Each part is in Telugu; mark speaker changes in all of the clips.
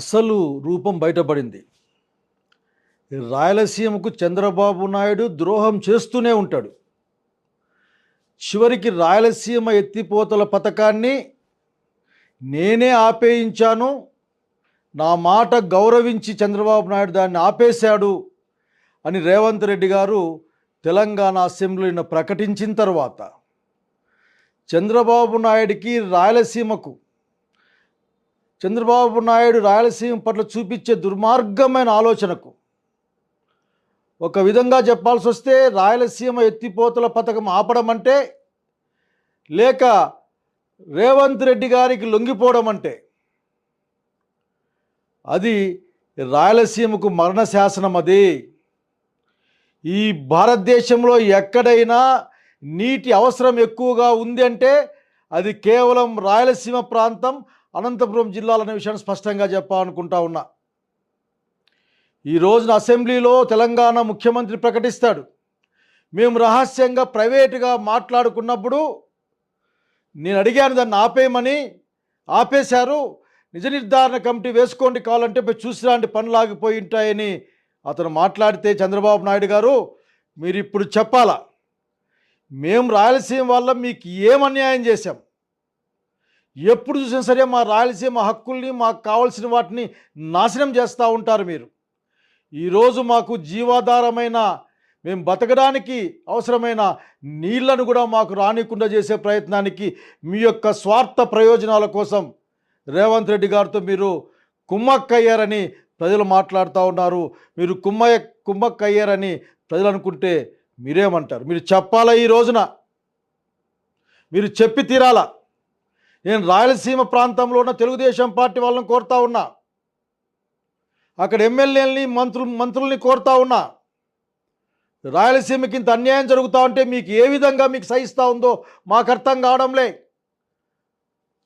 Speaker 1: అసలు రూపం బయటపడింది. రాయలసీమకు చంద్రబాబు నాయుడు ద్రోహం చేస్తూనే ఉంటాడు. చివరికి రాయలసీమ ఎత్తిపోతల పథకాన్ని నేనే ఆపేయించాను. నా మాట గౌరవించి చంద్రబాబు నాయుడు దాన్ని ఆపేశాడు అని రేవంత్ రెడ్డి గారు తెలంగాణ అసెంబ్లీని ప్రకటించిన తర్వాత చంద్రబాబు నాయుడికి రాయలసీమకు చంద్రబాబు నాయుడు రాయలసీమ పట్ల చూపించే దుర్మార్గమైన ఆలోచనకు ఒక విధంగా చెప్పాల్సి వస్తే రాయలసీమ ఎత్తిపోతల పథకం ఆపడం అంటే లేక రేవంత్ రెడ్డి గారికి లొంగిపోవడం అంటే అది రాయలసీమకు మరణ శాసనం అది. ఈ భారతదేశంలో ఎక్కడైనా నీటి అవసరం ఎక్కువగా ఉంది అంటే అది కేవలం రాయలసీమ ప్రాంతం అనంతపురం జిల్లాలనే విషయాన్ని స్పష్టంగా చెప్పాలనుకుంటా ఉన్నా. ఈ రోజున అసెంబ్లీలో తెలంగాణ ముఖ్యమంత్రి ప్రకటిస్తాడు. మేము రహస్యంగా ప్రైవేటుగా మాట్లాడుకున్నప్పుడు నేను అడిగాను దాన్ని ఆపేయమని ఆపేశారు. నిజ నిర్ధారణ కమిటీ వేసుకోండి కావాలంటే పోయి చూసిరాంటి పనులు ఆగిపోయి ఉంటాయని అతను మాట్లాడితే చంద్రబాబు నాయుడు గారు మీరు ఇప్పుడు చెప్పాలా? మేము రాయలసీమ వల్ల మీకు ఏం అన్యాయం చేశాం? ఎప్పుడు చూసినా సరే మా రాయలసీమ హక్కుల్ని మాకు కావాల్సిన వాటిని నాశనం చేస్తూ ఉంటారు మీరు. ఈరోజు మాకు జీవాధారమైన మేము బతకడానికి అవసరమైన నీళ్ళను కూడా మాకు రానికుండా చేసే ప్రయత్నానికి మీ యొక్క స్వార్థ ప్రయోజనాల కోసం రేవంత్ రెడ్డి గారితో మీరు కుమ్మక్కయ్యారని ప్రజలు మాట్లాడుతూ ఉన్నారు. మీరు కుమ్మయ్య కుమ్మక్కయ్యారని ప్రజలు అనుకుంటే మీరేమంటారు? మీరు చెప్పాలా ఈ రోజున? మీరు చెప్పి తీరాలా? నేను రాయలసీమ ప్రాంతంలో ఉన్న తెలుగుదేశం పార్టీ వాళ్ళని కోరుతా ఉన్నా. అక్కడ ఎమ్మెల్యేలని మంత్రులు మంత్రుల్ని కోరుతా ఉన్నా. రాయలసీమకి ఇంత అన్యాయం జరుగుతూ ఉంటే మీకు ఏ విధంగా మీకు సహిస్తూ ఉందో మాకు అర్థం కావడంలే.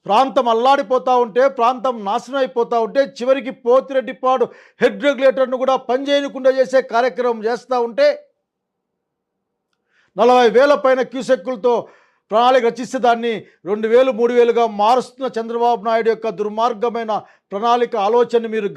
Speaker 1: ప్రాంతం అల్లాడిపోతూ ఉంటే ప్రాంతం నాశనం అయిపోతూ ఉంటే చివరికి పోతిరెడ్డిపాడు హెడ్ రెగ్యులేటర్ను కూడా పనిచేయకుండా చేసే కార్యక్రమం చేస్తూ ఉంటే నలభై వేల పైన క్యూసెక్కులతో ప్రణాళిక రచిస్తే దాన్ని రెండు వేలు మూడు వేలుగా మారుస్తున్న చంద్రబాబు నాయుడు యొక్క దుర్మార్గమైన ప్రణాళిక ఆలోచన మీరు